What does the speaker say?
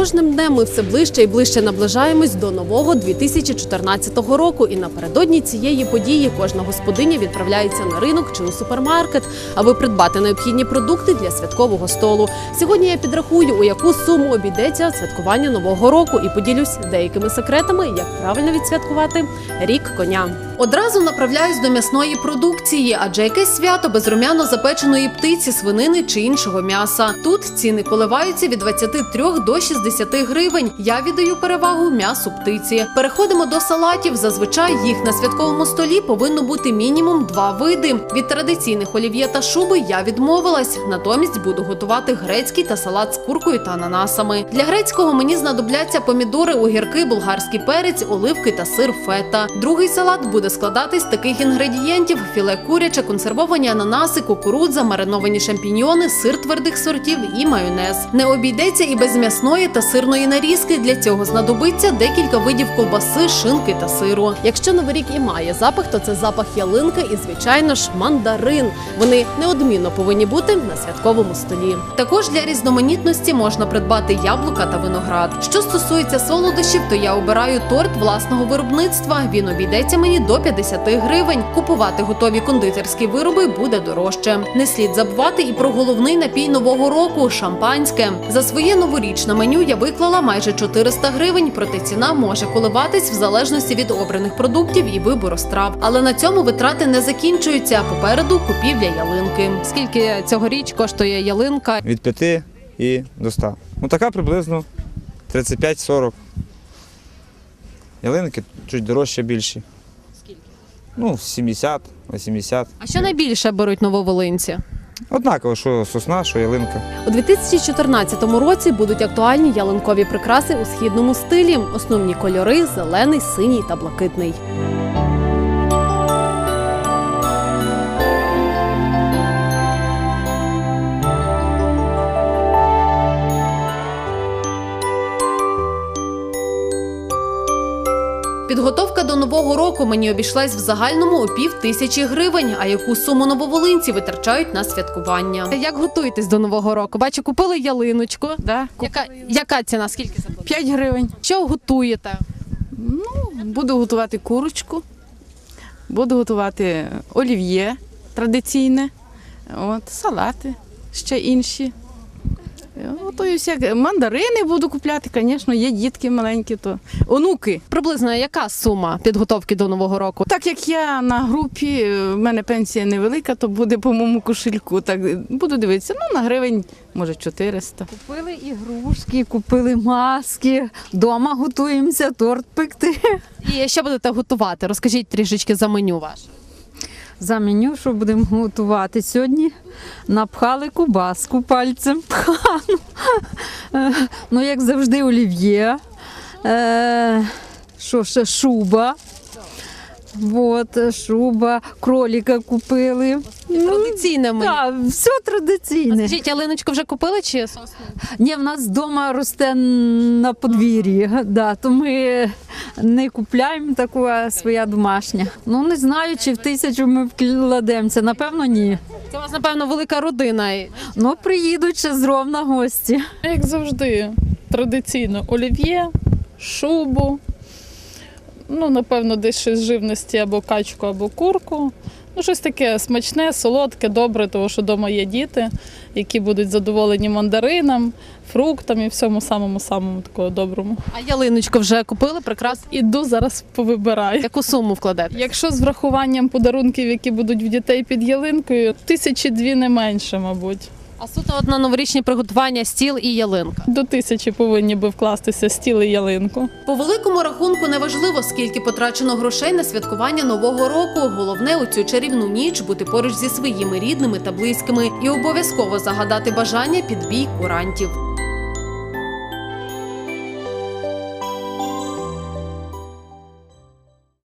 кожним днем ми все ближче і ближче наближаємось до нового 2014 року. І напередодні цієї події кожна господиня відправляється на ринок чи у супермаркет, аби придбати необхідні продукти для святкового столу. Сьогодні я підрахую, у яку суму обійдеться святкування нового року, і поділюсь деякими секретами, як правильно відсвяткувати рік коня. Одразу направляюсь до м'ясної продукції, адже якесь свято без румяно запеченої птиці, свинини чи іншого м'яса. Тут ціни коливаються від 23 до 60 гривень. Я віддаю перевагу м'ясу птиці. Переходимо до салатів. Зазвичай їх на святковому столі повинно бути мінімум два види. Від традиційних олів'є та шуби я відмовилась. Натомість буду готувати грецький та салат з куркою та ананасами. Для грецького мені знадобляться помідори, огірки, болгарський перець, оливки та сир фета. Другий салат буде складатись з таких інгредієнтів: філе куряче, консервовані ананаси, кукурудза, мариновані шампіньйони, сир твердих сортів і майонез. Не обійдеться і без м'ясної та сирної нарізки. Для цього знадобиться декілька видів ковбаси, шинки та сиру. Якщо новий рік і має запах, то це запах ялинки і, звичайно ж, мандарин. Вони неодмінно повинні бути на святковому столі. Також для різноманітності можна придбати яблука та виноград. Що стосується солодощів, то я обираю торт власного виробництва. Він обійдеться мені до 50 гривень. Купувати готові кондитерські вироби буде дорожче. Не слід забувати і про головний напій нового року шампанське. За своє новорічне меню я виклала майже 400 гривень, проте ціна може коливатись в залежності від обраних продуктів і вибору страв. Але на цьому витрати не закінчуються. Попереду купівля ялинки. Скільки цьогоріч коштує ялинка? від 5 і до 100. Ну така приблизно 35-40. Ялинки чуть дорожче більші. Скільки? Ну, 70, 80. А що найбільше беруть нововолинці? Однаково, що сосна, що ялинка. У 2014 році будуть актуальні ялинкові прикраси у східному стилі. Основні кольори зелений, синій та блакитний. Підготовка до нового року мені обійшлась в загальному у пів тисячі гривень. А яку суму нововолинці витрачають на святкування? Як готуєтесь до нового року? Бачу, купили ялиночку. Да, Яка, яка ціна? Скільки заплатили? 5 гривень. Що готуєте? Ну, буду готувати курочку, буду готувати олів'є традиційне, от, салати ще інші. Е, Готую всяке. Мандарини буду купляти, звісно, є дітки маленькі, то онуки. Приблизно яка сума підготовки до нового року? Так як я на групі, е, в мене пенсія невелика, то буде по моєму кошельку. Так буду дивитися, ну на гривень, може, 400. Купили ігрушки, купили маски. Дома готуємося торт пекти. І що будете готувати? Розкажіть трішечки за меню ваше. За меню, що будемо готувати сьогодні, напхали кубаску пальцем. Е, Ну, як завжди, олів'є. Е, Що ще шуба. От, шуба, кроліка купили. Традиційне меню. Так, все традиційне. Скажіть, ялиночку вже купили чи сосну? Ні, в нас вдома росте на подвір'ї, да, то ми не купляємо таку, а своя домашня. Ну не знаю, чи в тисячу ми вкладемося. Напевно, ні. Це у вас, напевно, велика родина. Ну, приїдуть ще з Ровна гості. Як завжди, традиційно олів'є, шубу. Ну, напевно, десь щось з живності або качку, або курку. Ну, щось таке смачне, солодке, добре, тому що вдома є діти, які будуть задоволені мандаринам, фруктам і всьому самому самому такого доброму. А ялиночку вже купили? Прекрасно. Іду зараз повибираю. Яку суму вкладете? Якщо з врахуванням подарунків, які будуть в дітей під ялинкою, тисячі дві не менше, мабуть. А суто от на новорічні приготування стіл і ялинка. До тисячі повинні би вкластися стіл і ялинку. По великому рахунку неважливо, скільки потрачено грошей на святкування нового року. Головне у цю чарівну ніч бути поруч зі своїми рідними та близькими і обов'язково загадати бажання під бій курантів.